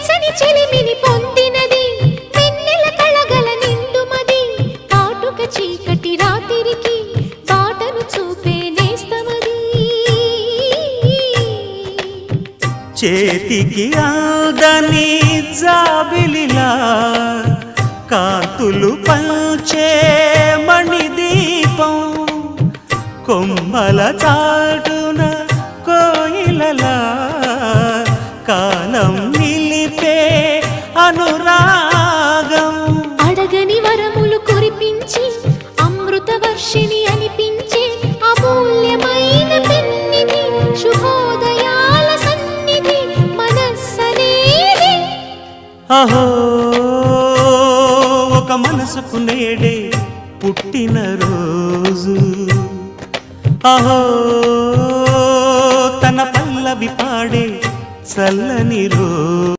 వెచ్చని చెలిమిని పొందినది. వెన్నెల కళగల నిండుమది. కాటుక చీకటి రాత్రికి బాటను చూపే నేస్తమది. చేతికి ఆదని జాబిలిలా కాంతులు పంచే మణి దీపం కొమ్మల చాటున కోయిలలా కాలం అనురాగం. అడగని వరములు కురిపించి అమృత వర్షిణి అనిపించే అమూల్యమైన శుభోదయాల సన్నిధి మనస్సనేది అహో ఒక మనసుకు నేడే పుట్టిన రోజు. అహో తన పల్లవి పాడే చల్లని రోజు.